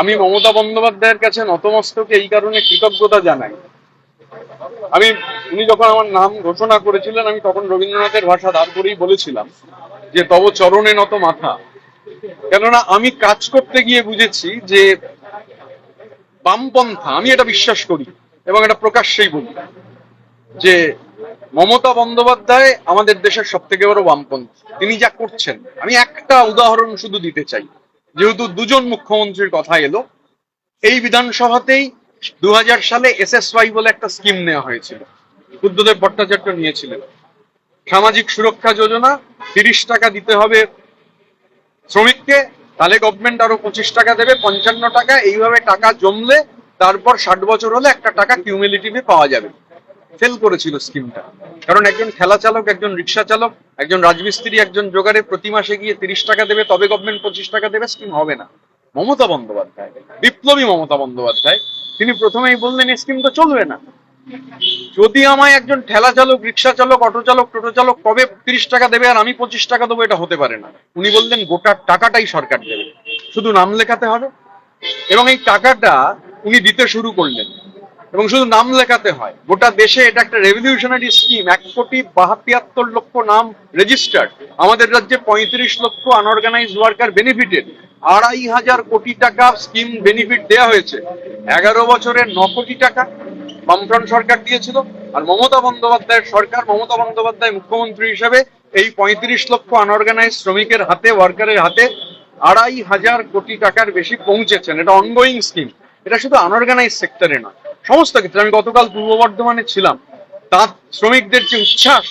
আমি মমতা বন্দ্যোপাধ্যায়ের কাছে নতমস্তকে এই কারণে কৃতজ্ঞতা জানাই। আমি, উনি যখন আমার নাম ঘোষণা করেছিলেন, আমি তখন রবীন্দ্রনাথের ভাষা দাঁড় করেই বলেছিলাম যে, তব চরণে নত মাথা। কেননা, আমি কাজ করতে গিয়ে বুঝেছি যে, বামপন্থা, আমি এটা বিশ্বাস করি এবং এটা প্রকাশ্যেই বলি যে, মমতা বন্দ্যোপাধ্যায় আমাদের দেশের সব থেকে বড় বামপন্থী। তিনি যা করছেন, আমি একটা উদাহরণ শুধু দিতে চাই। যেহেতু দুজন মুখ্যমন্ত্রীর কথা এলো, এই বিধানসভাতেই দু সালে এসএসওয়াই বলে একটা স্কিম নেওয়া হয়েছিল। বুদ্ধদেব ভট্টাচার্য নিয়েছিলেন। সামাজিক সুরক্ষা যোজনা, তিরিশ টাকা দিতে হবে শ্রমিককে, তাহলে গভর্নমেন্ট আরও পঁচিশ টাকা দেবে, পঞ্চান্ন টাকা, এইভাবে টাকা জমলে তারপর ষাট বছর হলে একটা টাকা কিউমিলিটিভে পাওয়া যাবে। ফেল করেছিল স্কিমটা কারণ একজন ঠেলা চালক, একজন রিক্সা চালক, একজন রাজমিস্ত্রি, একজন জোগাড়ে প্রতি মাসে গিয়ে তিরিশ টাকা দেবে, তবে গভর্নমেন্ট পঁচিশ টাকা দেবে স্কিম হবে না। মমতা বন্দ্যোপাধ্যায়, বিপ্লবী মমতা বন্দ্যোপাধ্যায়, তিনি প্রথমেই বললেন, এই স্কিম তো চলবে না। যদি আমায় একজন ঠেলা চালক, রিক্সা চালক, অটো চালক, টোটো চালক কবে তিরিশ টাকা দেবে আর আমি পঁচিশ টাকা দেবো, এটা হতে পারে না। উনি বললেন, গোটা টাকাটাই সরকার দেবে। শুধু নাম লেখাতে হবে। এবং এই টাকাটা উনি দিতে শুরু করলেন। এবং শুধু নাম লেখাতে হয়। গোটা দেশে এটা একটা রেভলিউশনারি স্কিম এক কোটি বাহাত্তর লক্ষ নাম রেজিস্টার্ড আমাদের রাজ্যে পঁয়ত্রিশ লক্ষ আনঅর্গানাইজ ওয়ার্কার বেনিফিটেড আড়াই হাজার কোটি টাকা স্কিম বেনিফিট দেওয়া হয়েছে। এগারো বছরের ন কোটি টাকা বামফ্রন্ট সরকার দিয়েছিল। আর মমতা বন্দ্যোপাধ্যায়ের সরকার, মমতা বন্দ্যোপাধ্যায় মুখ্যমন্ত্রী হিসেবে এই পঁয়ত্রিশ লক্ষ আনঅর্গানাইজ শ্রমিকের হাতে ওয়ার্কারের হাতে আড়াই হাজার কোটি টাকার বেশি পৌঁছেছেন। এটা অনগোয়িং স্কিম এটা শুধু আনঅর্গানাইজ সেক্টরে না সমস্ত ক্ষেত্রে, আমি গতকাল পূর্ব বর্ধমানে ছিলাম। তাঁত শ্রমিকদের যে উচ্ছ্বাস,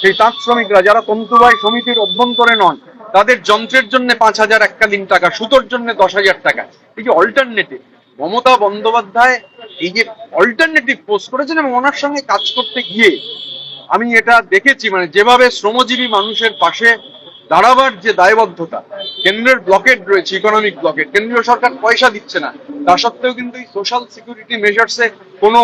সেই তাঁত শ্রমিকরা যারা তন্তুবাই সমিতির অভ্যন্তরে নন, তাদের যন্ত্রের জন্য পাঁচ হাজার এককালীন টাকা, সুতোর জন্য দশ হাজার টাকা। এই যে অল্টারনেটিভ মমতা বন্দ্যোপাধ্যায় এই যে অল্টারনেটিভ পোস্ট করেছেন এবং ওনার সঙ্গে কাজ করতে গিয়ে, আমি এটা দেখেছি মানে যেভাবে শ্রমজীবী মানুষের পাশে দাঁড়াবার যে দায়বদ্ধতা, কেন্দ্রের ব্লকেট রয়েছে ইকোনমিক ব্লকেট কেন্দ্রীয় সরকার পয়সা দিচ্ছে না। তা সত্ত্বেও কিন্তু এই সোশ্যাল সিকিউরিটি মেজার্সে কোনো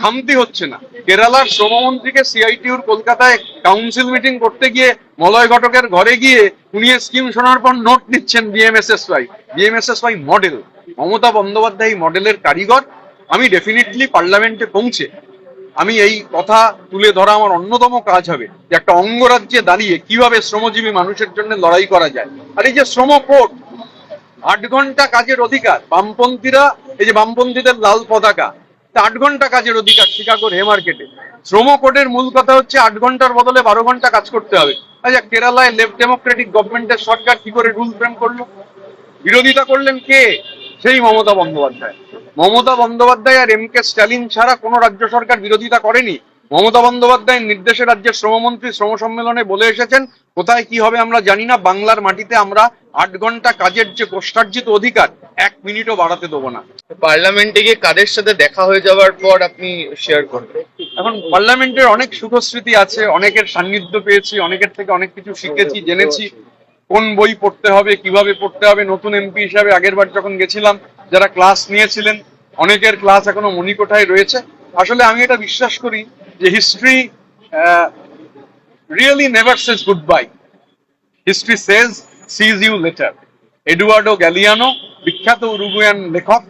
খামতি হচ্ছে না। কেরালার শ্রমমন্ত্রীকে সিআইটিউর কলকাতায় কাউন্সিল মিটিং করতে গিয়ে মলয় ঘটকের ঘরে গিয়ে উনি স্কিম শোনার পর নোট নিচ্ছেন BMSS Y BMSS Y model Mamata Bandyopadhyay মডেলের কারিগর। আমি ডেফিনেটলি পার্লামেন্টে পৌঁছে আমি এই কথা তুলে ধরা আমার অন্যতম কাজ হবে যে একটা অঙ্গরাজ্যে দাঁড়িয়ে কীভাবে শ্রমজীবী মানুষের জন্য লড়াই করা যায়। আর এই যে শ্রম কোড আট ঘণ্টা কাজের অধিকার, বামপন্থীরা, এই যে বামপন্থীদের লাল পতাকা, তা আট ঘণ্টা কাজের অধিকার শিকাগোর হে মার্কেটে শ্রম কোডের মূল কথা হচ্ছে আট ঘণ্টার বদলে বারো ঘণ্টা কাজ করতে হবে। আচ্ছা কেরালায় লেফট ডেমোক্রেটিক গভর্নমেন্টের সরকার কি করে রুল ফ্রেম করল? বিরোধিতা করলেন কে? সেই মমতা বন্দ্যোপাধ্যায়। মমতা বন্দ্যোপাধ্যায় আর এম কে স্ট্যালিন ছাড়া কোনো রাজ্য সরকার বিরোধিতা করেনি। মমতা বন্দ্যোপাধ্যায়ের নির্দেশে রাজ্যের শ্রমমন্ত্রী শ্রম সম্মেলনে বলে এসেছেন কোথায় কি হবে আমরা জানি না বাংলার মাটিতে আমরা আট ঘণ্টা কাজের যে কোষ্টার্জিত অধিকার এক মিনিটও বাড়াতে দেবো না। পার্লামেন্টে গিয়ে কাদের সাথে দেখা হয়ে যাওয়ার পর আপনি শেয়ার করবেন? এখন পার্লামেন্টের অনেক সুখস্মৃতি আছে অনেকের সান্নিধ্য পেয়েছি অনেকের থেকে অনেক কিছু শিখেছি জেনেছি কোন বই পড়তে হবে কীভাবে পড়তে হবে। নতুন এমপি হিসাবে আগের বার যখন গেছিলাম যারা ক্লাস নিয়েছিলেন, অনেকের ক্লাস এখনও মণিকোঠায় রয়েছে। আসলে আমি এটা বিশ্বাস করি যে history really never says goodbye history says sees you later Eduardo Galeano বিখ্যাত উরুগুয়ান লেখক,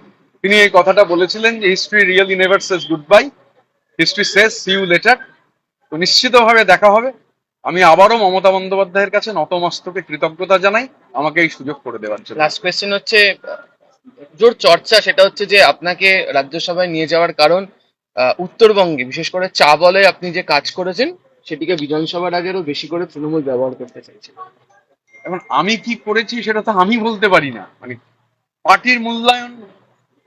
তিনি এই কথাটা বলেছিলেন যে history really never says goodbye history says see you later তো নিশ্চিতভাবে দেখা হবে। আমি আবারও মমতা বন্দ্যোপাধ্যায়ের কাছে নতমস্তকে কৃতজ্ঞতা জানাই। আমাকে এই সুযোগ করে দেওয়ার জন্য। লাস্ট কোয়েশ্চেন হচ্ছে জোর চর্চা সেটা হচ্ছে যে আপনাকে রাজ্যসভায় নিয়ে যাওয়ার কারণ উত্তরবঙ্গে, বিশেষ করে চা বলে আপনি যে কাজ করেছেন, সেটিকে বিধানসভার আগেরও বেশি করে তৃণমূল ব্যবহার করতে চাইছেন। এখন আমি কি করেছি সেটা তো আমি বলতে পারি না। মানে পার্টির মূল্যায়ন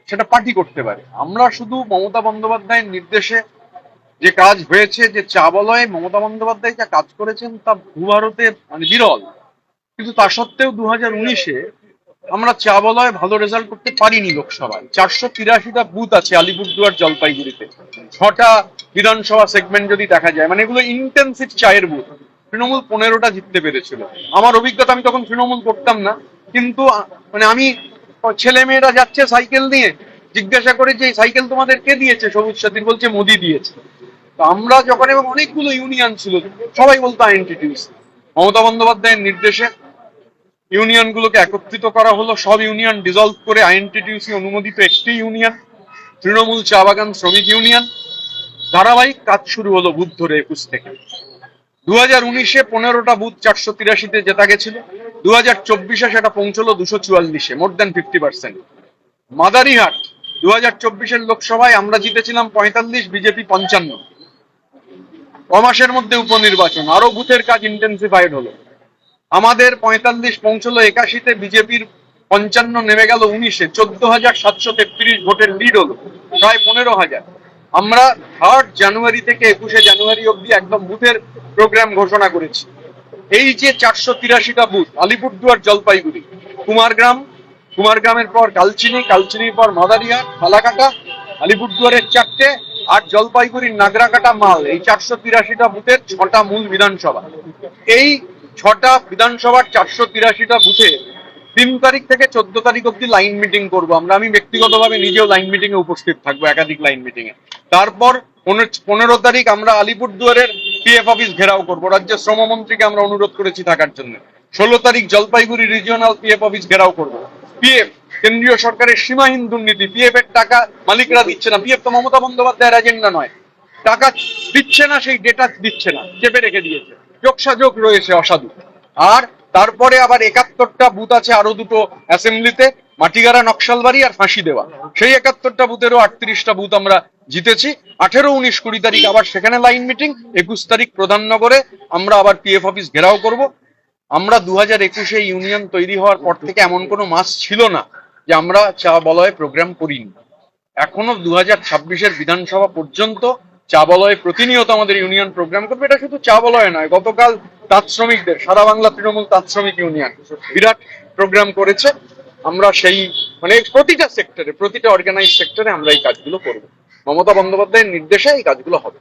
সেটা পার্টি করতে পারে। আমরা শুধু মমতা বন্দ্যোপাধ্যায়ের নির্দেশে যে কাজ হয়েছে, যে চা বলয়ে মমতা বন্দ্যোপাধ্যায় যা কাজ করেছেন তা ভারতের মানে বিরল। কিন্তু তা সত্ত্বেও দু হাজার উনিশে আমরা চা বলয়ে ভালো রেজাল্ট করতে পারিনি লোকসভায়। চারশো তিরাশিটা বুথ আছে আলিপুরদুয়ার জলপাইগুড়িতে। ছটা বিধানসভা সেগমেন্ট যদি দেখা যায় মানে এগুলো ইন্টেন্সিভ চায়ের বুথ তৃণমূল পনেরোটা জিততে পেরেছিল। আমার অভিজ্ঞতা, আমি তখন তৃণমূল করতাম না। কিন্তু মানে আমি ছেলে মেয়েরা যাচ্ছে সাইকেল নিয়ে, জিজ্ঞাসা করে যে সাইকেল তোমাদের কে দিয়েছে? সবুজ সাথী বলছে, মোদি দিয়েছে। তো আমরা যখন, এবং অনেকগুলো ইউনিয়ন ছিল, সবাই বলতো আইএনটিটিউস মমতা বন্দ্যোপাধ্যায়ের নির্দেশে ইউনিয়নগুলোকে একত্রিত করা হলো। সব ইউনিয়ন ডিজলভ করে আইএনটিটিউসি অনুমোদিত একটি ইউনিয়ন, তৃণমূল চা বাগান শ্রমিক ইউনিয়ন। ধারাবাহিক কাজ শুরু হলো বুথ ধরে একুশ থেকে। দু হাজার উনিশে পনেরোটা বুথ চারশো তিরাশিতে জেতা গেছিল। দু হাজার চব্বিশে সেটা পৌঁছলো দুশো চুয়াল্লিশে, more than fifty percent. Madarihat দু হাজার চব্বিশের লোকসভায় আমরা জিতেছিলাম পঁয়তাল্লিশ, বিজেপি পঞ্চান্ন। কমাসের মধ্যে উপনির্বাচন আরও বুথের কাজ ইন্টেন্সিফাইড হলো। আমাদের পঁয়তাল্লিশ পৌঁছলো একাশিতে বিজেপির পঞ্চান্ন নেমে গেল উনিশে। চোদ্দ হাজার সাতশো তেত্রিশ ভোটের লিড হলো, প্রায় পনেরো হাজার। আমরা থার্ড জানুয়ারি থেকে একুশে জানুয়ারি অবধি একদম বুথের প্রোগ্রাম ঘোষণা করেছি। এই যে চারশো তিরাশিটা বুথ, আলিপুরদুয়ার, জলপাইগুড়ি, কুমারগ্রাম, কুমারগ্রামের পর কালচিনি, কালচিনির পর মাদারিহাট ফালাকাটা আলিপুরদুয়ারের চারটে আর জলপাইগুড়ির নাগরাকাটা মাল, এই চারশো তিরাশিটা বুথের ছটা মূল বিধানসভা। এই ছটা বিধানসভার চারশো তিরাশিটা বুথে তিন তারিখ থেকে চোদ্দ তারিখ অব্দি লাইন মিটিং করব আমরা। আমি ব্যক্তিগতভাবে নিজেও লাইন মিটিং এ উপস্থিত থাকব, একাধিক লাইন মিটিং এ। তারপর পনেরো- তারিখ আমরা আলিপুরদুয়ারের পিএফ অফিস ঘেরাও করব। রাজ্যের শ্রমমন্ত্রীকে আমরা অনুরোধ করেছি থাকার জন্য। ষোলো তারিখ Jalpaiguri regional PF office gherao করব। পিএফ কেন্দ্রীয় সরকারের সীমাহীন দুর্নীতি। পিএফ এর টাকা মালিকরা দিচ্ছে না। পিএফ তো মমতা বন্দ্যোপাধ্যায়ের এজেন্ডা নয়। টাকা দিচ্ছে না, সেই ডেটা দিচ্ছে না। চেপে রেখে দিয়েছে। যোগসাযোগ রয়েছে অসাধু। আর তারপরে আবার একাত্তরটা বুথ আছে আরও দুটো অ্যাসেম্বলিতে, মাটিগাড়া, নকশালবাড়ি আর ফাঁসি দেওয়া। সেই একাত্তরটা বুথেরও আটত্রিশটা বুথ আমরা জিতেছি। আঠেরো, উনিশ, কুড়ি তারিখ আবার সেখানে লাইন মিটিং, একুশ তারিখ প্রধাননগরে আমরা আবার পিএফ অফিস ঘেরাও করব। আমরা দু হাজার একুশে ইউনিয়ন তৈরি হওয়ার পর থেকে এমন কোনো মাস ছিল না যে আমরা চা বলয়ে প্রোগ্রাম করিনি। এখনও দু হাজার ছাব্বিশের বিধানসভা পর্যন্ত চা বলয় প্রতিনিয়ত আমাদের ইউনিয়ন প্রোগ্রাম করবে। এটা শুধু চা বলয় নয়, গতকাল তাঁত শ্রমিকদের সারা বাংলা তৃণমূল তাঁত শ্রমিক ইউনিয়ন বিরাট প্রোগ্রাম করেছে। আমরা সেই মানে প্রতিটা সেক্টরে প্রতিটা অর্গানাইজ সেক্টরে আমরা এই কাজগুলো করব। মমতা বন্দ্যোপাধ্যায়ের নির্দেশে এই কাজগুলো হবে।